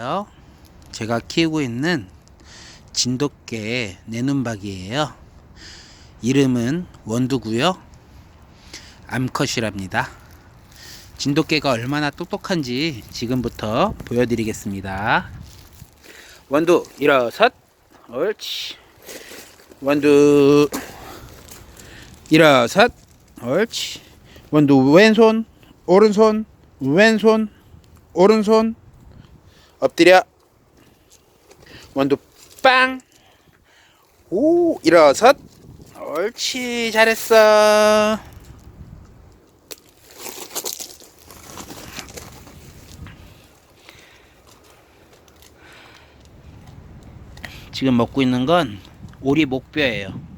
요. 제가 키우고 있는 진돗개 내눈박이에요. 이름은 원두고요. 암컷이랍니다. 진돗개가 얼마나 똑똑한지 지금부터 보여드리겠습니다. 원두 일어섰. 옳지. 원두 일어섰. 옳지. 원두 왼손 오른손 왼손 오른손 엎드려 원두 빵! 오, 일어섰. 옳지, 잘했어. 지금 먹고 있는 건 오리 목뼈예요.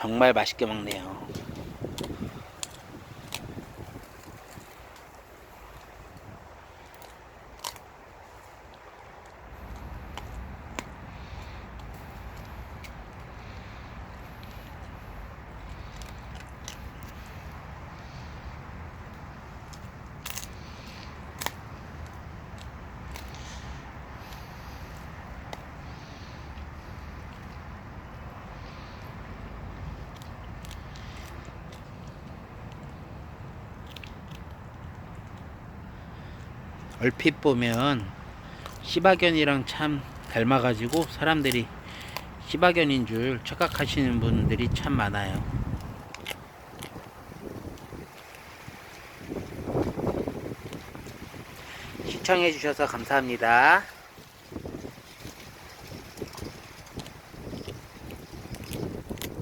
정말 맛있게 먹네요. 얼핏 보면 시바견이랑 참 닮아가지고 사람들이 시바견인 줄 착각하시는 분들이 참 많아요. 시청해주셔서 감사합니다.